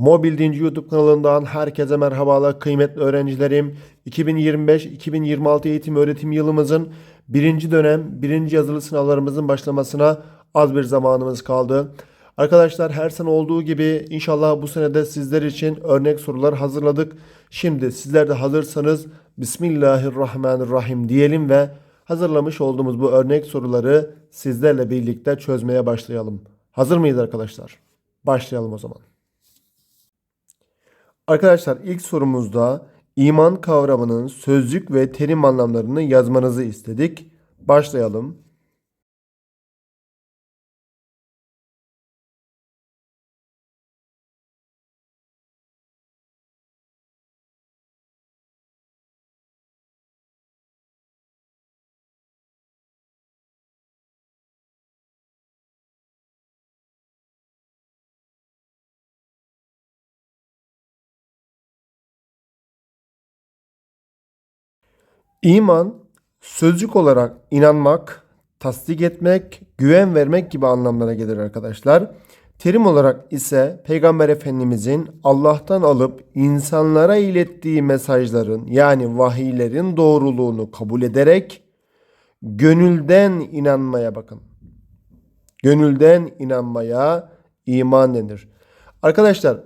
Mobil Dinci YouTube kanalından herkese merhabalar kıymetli öğrencilerim. 2025-2026 eğitim öğretim yılımızın birinci dönem birinci yazılı sınavlarımızın başlamasına az bir zamanımız kaldı. Arkadaşlar her sene olduğu gibi inşallah bu sene de sizler için örnek sorular hazırladık. Şimdi sizler de hazırsanız Bismillahirrahmanirrahim diyelim ve hazırlamış olduğumuz bu örnek soruları sizlerle birlikte çözmeye başlayalım. Hazır mıyız arkadaşlar? Başlayalım o zaman. Arkadaşlar ilk sorumuzda iman kavramının sözcük ve terim anlamlarını yazmanızı istedik. Başlayalım. İman sözcük olarak inanmak, tasdik etmek, güven vermek gibi anlamlara gelir arkadaşlar. Terim olarak ise Peygamber Efendimizin Allah'tan alıp insanlara ilettiği mesajların yani vahiylerin doğruluğunu kabul ederek gönülden inanmaya bakın. Gönülden inanmaya iman denir. Arkadaşlar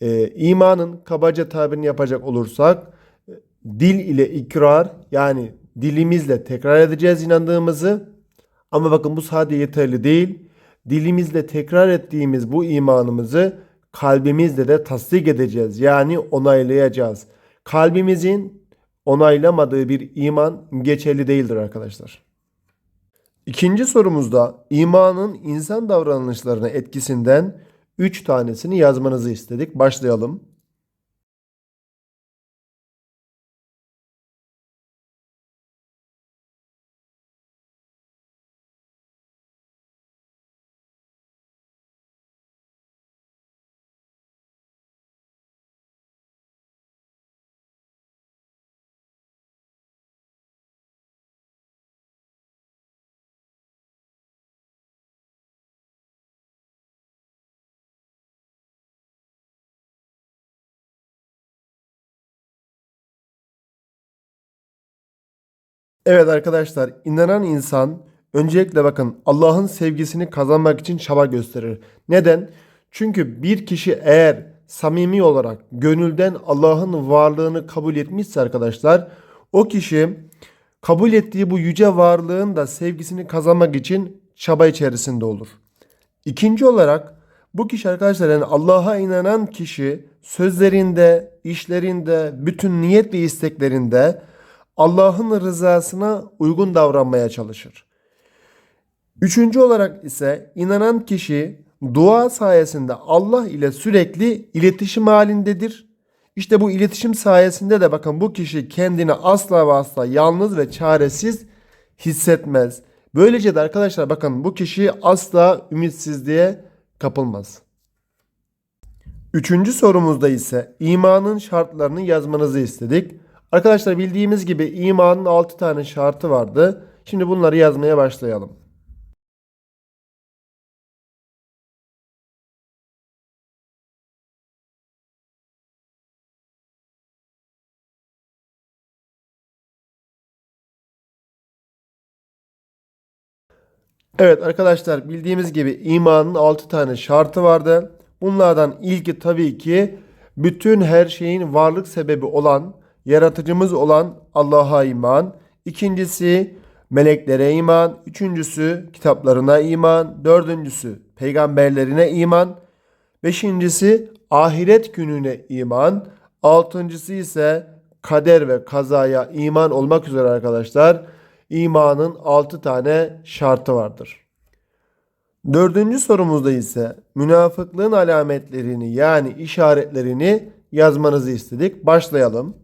e, imanın kabaca tabirini yapacak olursak dil ile ikrar yani dilimizle tekrar edeceğiz inandığımızı ama bakın bu sadece yeterli değil. Dilimizle tekrar ettiğimiz bu imanımızı kalbimizle de tasdik edeceğiz. Yani onaylayacağız. Kalbimizin onaylamadığı bir iman geçerli değildir arkadaşlar. İkinci sorumuzda imanın insan davranışlarına etkisinden 3 tanesini yazmanızı istedik. Başlayalım. Evet arkadaşlar inanan insan öncelikle bakın Allah'ın sevgisini kazanmak için çaba gösterir. Neden? Çünkü bir kişi eğer samimi olarak gönülden Allah'ın varlığını kabul etmişse arkadaşlar o kişi kabul ettiği bu yüce varlığın da sevgisini kazanmak için çaba içerisinde olur. İkinci olarak bu kişi arkadaşlar yani Allah'a inanan kişi sözlerinde, işlerinde, bütün niyet ve isteklerinde Allah'ın rızasına uygun davranmaya çalışır. Üçüncü olarak ise inanan kişi dua sayesinde Allah ile sürekli iletişim halindedir. İşte bu iletişim sayesinde de bakın bu kişi kendini asla ve asla yalnız ve çaresiz hissetmez. Böylece de arkadaşlar bakın bu kişi asla ümitsizliğe kapılmaz. Üçüncü sorumuzda ise imanın şartlarını yazmanızı istedik. Arkadaşlar bildiğimiz gibi imanın 6 tane şartı vardı. Şimdi bunları yazmaya başlayalım. Evet arkadaşlar bildiğimiz gibi imanın 6 tane şartı vardı. Bunlardan ilki tabii ki bütün her şeyin varlık sebebi olan, yaratıcımız olan Allah'a iman. İkincisi meleklere iman. Üçüncüsü kitaplarına iman. Dördüncüsü peygamberlerine iman. Beşincisi ahiret gününe iman. Altıncısı ise kader ve kazaya iman olmak üzere arkadaşlar imanın 6 tane şartı vardır. Dördüncü sorumuzda ise münafıklığın alametlerini yani işaretlerini yazmanızı istedik. Başlayalım.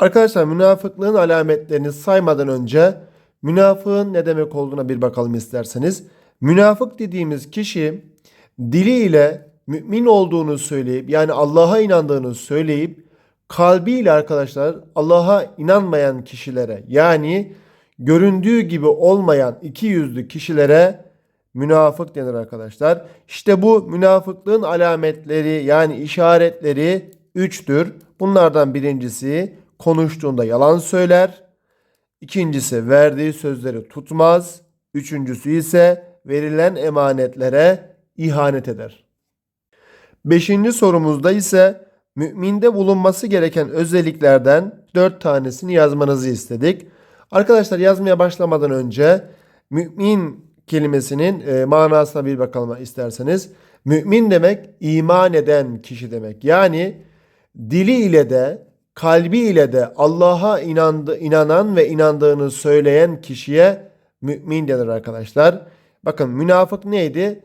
Arkadaşlar münafıklığın alametlerini saymadan önce münafığın ne demek olduğuna bir bakalım isterseniz. Münafık dediğimiz kişi diliyle mümin olduğunu söyleyip yani Allah'a inandığını söyleyip kalbiyle arkadaşlar Allah'a inanmayan kişilere yani göründüğü gibi olmayan iki yüzlü kişilere münafık denir arkadaşlar. İşte bu münafıklığın alametleri yani işaretleri üçtür. Bunlardan birincisi konuştuğunda yalan söyler. İkincisi verdiği sözleri tutmaz. Üçüncüsü ise verilen emanetlere ihanet eder. Beşinci sorumuzda ise müminde bulunması gereken özelliklerden dört tanesini yazmanızı istedik. Arkadaşlar yazmaya başlamadan önce mümin kelimesinin e, manasına bir bakalım isterseniz. Mümin demek iman eden kişi demek. Yani dili ile de kalbi ile de Allah'a inandı, inanan ve inandığını söyleyen kişiye mümin denir arkadaşlar. Bakın münafık neydi?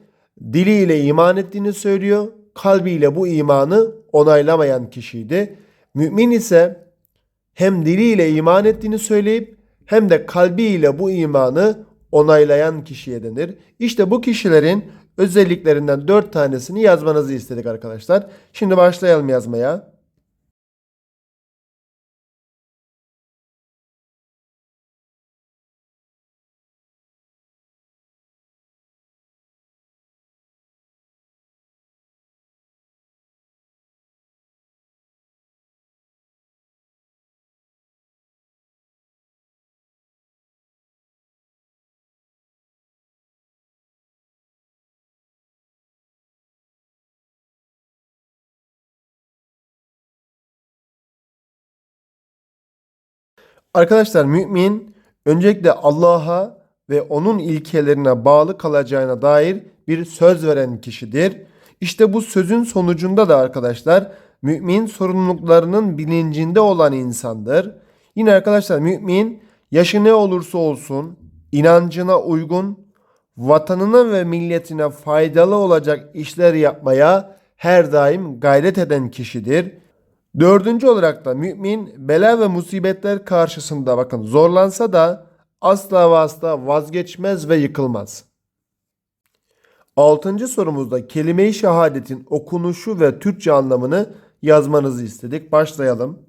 Diliyle iman ettiğini söylüyor, kalbiyle bu imanı onaylamayan kişiydi. Mümin ise hem diliyle iman ettiğini söyleyip hem de kalbiyle bu imanı onaylayan kişiye denir. İşte bu kişilerin özelliklerinden dört tanesini yazmanızı istedik arkadaşlar. Şimdi başlayalım yazmaya. Arkadaşlar mümin öncelikle Allah'a ve onun ilkelerine bağlı kalacağına dair bir söz veren kişidir. İşte bu sözün sonucunda da arkadaşlar mümin sorumluluklarının bilincinde olan insandır. Yine arkadaşlar mümin yaşı ne olursa olsun inancına uygun, vatanına ve milletine faydalı olacak işler yapmaya her daim gayret eden kişidir. Dördüncü olarak da mümin bela ve musibetler karşısında bakın zorlansa da asla ve asla vazgeçmez ve yıkılmaz. Altıncı sorumuzda kelime-i şehadetin okunuşu ve Türkçe anlamını yazmanızı istedik. Başlayalım.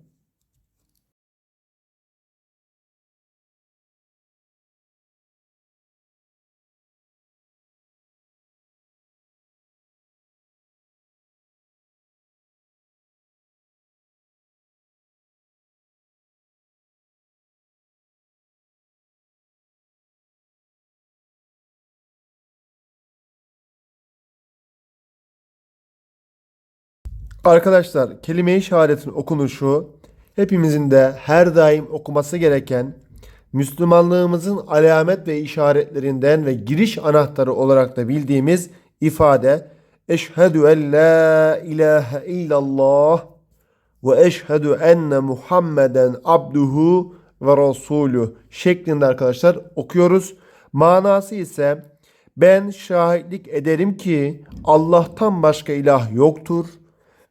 Arkadaşlar kelime-i şehadetin okunuşu hepimizin de her daim okuması gereken Müslümanlığımızın alamet ve işaretlerinden ve giriş anahtarı olarak da bildiğimiz ifade Eşhedü en la ilahe illallah ve eşhedü enne Muhammeden abduhu ve rasulü şeklinde arkadaşlar okuyoruz. Manası ise ben şahitlik ederim ki Allah'tan başka ilah yoktur.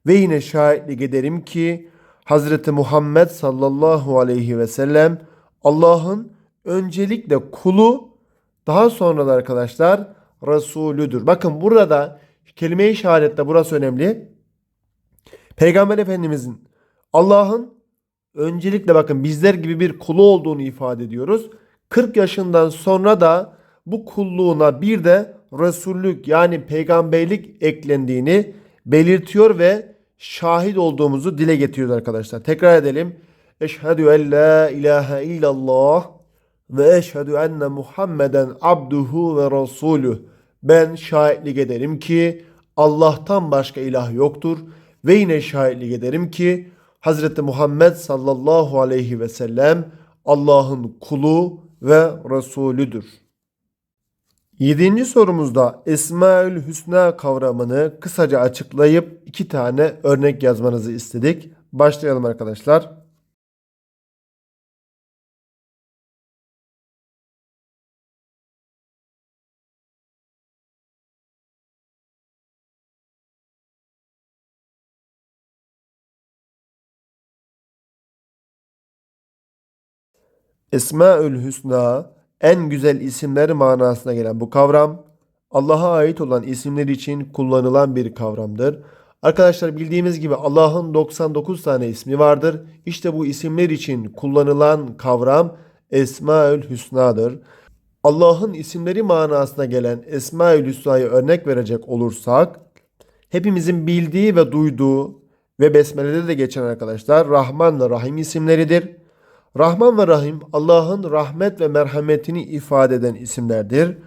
Ve yine şahitlik ederim ki Hazreti Muhammed sallallahu aleyhi ve sellem Allah'ın öncelikle kulu daha sonra da arkadaşlar Resulüdür. Bakın burada kelime-i şehadette burası önemli. Peygamber Efendimizin Allah'ın öncelikle bakın bizler gibi bir kulu olduğunu ifade ediyoruz. 40 yaşından sonra da bu kulluğuna bir de Resullük yani peygamberlik eklendiğini belirtiyor ve şahit olduğumuzu dile getiriyoruz arkadaşlar. Tekrar edelim. Eşhedü en la ilahe illallah ve eşhedü enne Muhammeden abduhu ve rasulü. Ben şahitlik ederim ki Allah'tan başka ilah yoktur ve yine şahitlik ederim ki Hazreti Muhammed sallallahu aleyhi ve sellem Allah'ın kulu ve Resulüdür. Yedinci sorumuzda Esmaül Hüsna kavramını kısaca açıklayıp iki tane örnek yazmanızı istedik. Başlayalım arkadaşlar. Esmaül Hüsna en güzel isimler manasına gelen bu kavram Allah'a ait olan isimler için kullanılan bir kavramdır. Arkadaşlar bildiğimiz gibi Allah'ın 99 tane ismi vardır. İşte bu isimler için kullanılan kavram Esmaül Hüsna'dır. Allah'ın isimleri manasına gelen Esmaül Hüsna'ya örnek verecek olursak hepimizin bildiği ve duyduğu ve Besmele'de de geçen arkadaşlar Rahman ve Rahim isimleridir. Rahman ve Rahim Allah'ın rahmet ve merhametini ifade eden isimlerdir.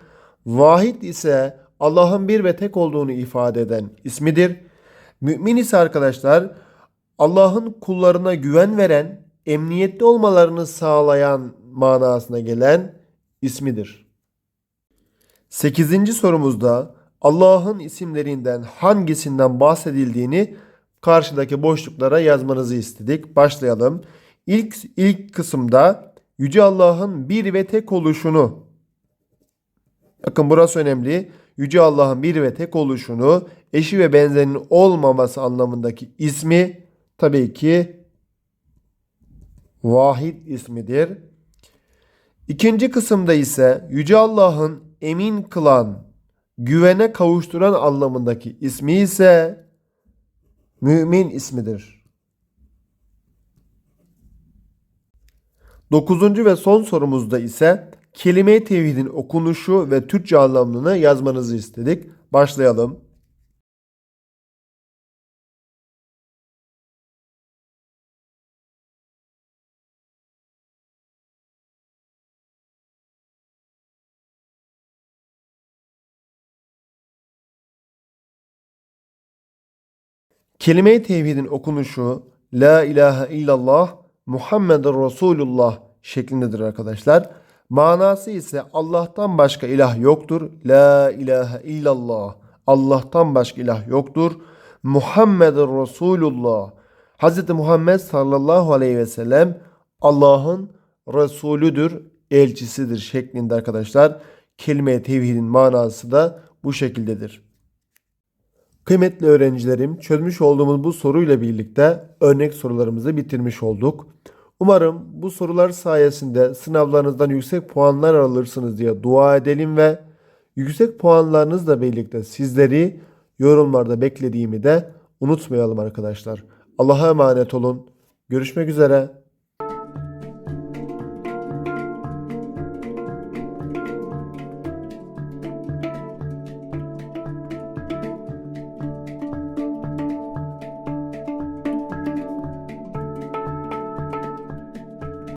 Vahid ise Allah'ın bir ve tek olduğunu ifade eden ismidir. Mümin ise arkadaşlar Allah'ın kullarına güven veren, emniyette olmalarını sağlayan manasına gelen ismidir. Sekizinci sorumuzda Allah'ın isimlerinden hangisinden bahsedildiğini karşıdaki boşluklara yazmanızı istedik. Başlayalım. İlk, ilk kısımda Yüce Allah'ın bir ve tek oluşunu Bakın burası önemli. Yüce Allah'ın bir ve tek oluşunu, eşi ve benzerinin olmaması anlamındaki ismi tabii ki Vahid ismidir. İkinci kısımda ise Yüce Allah'ın emin kılan, güvene kavuşturan anlamındaki ismi ise Mümin ismidir. Dokuzuncu ve son sorumuzda ise kelime-i tevhidin okunuşu ve Türkçe anlamını yazmanızı istedik. Başlayalım. Kelime-i tevhidin okunuşu La ilahe illallah Muhammeden Resulullah şeklindedir arkadaşlar. Manası ise Allah'tan başka ilah yoktur. La ilahe illallah. Allah'tan başka ilah yoktur. Muhammeden Resulullah. Hz. Muhammed sallallahu aleyhi ve sellem Allah'ın Resulüdür, elçisidir şeklinde arkadaşlar. Kelime-i tevhidin manası da bu şekildedir. Kıymetli öğrencilerim, çözmüş olduğumuz bu soruyla birlikte örnek sorularımızı bitirmiş olduk. Umarım bu sorular sayesinde sınavlarınızdan yüksek puanlar alırsınız diye dua edelim ve yüksek puanlarınızla birlikte sizleri yorumlarda beklediğimi de unutmayalım arkadaşlar. Allah'a emanet olun. Görüşmek üzere.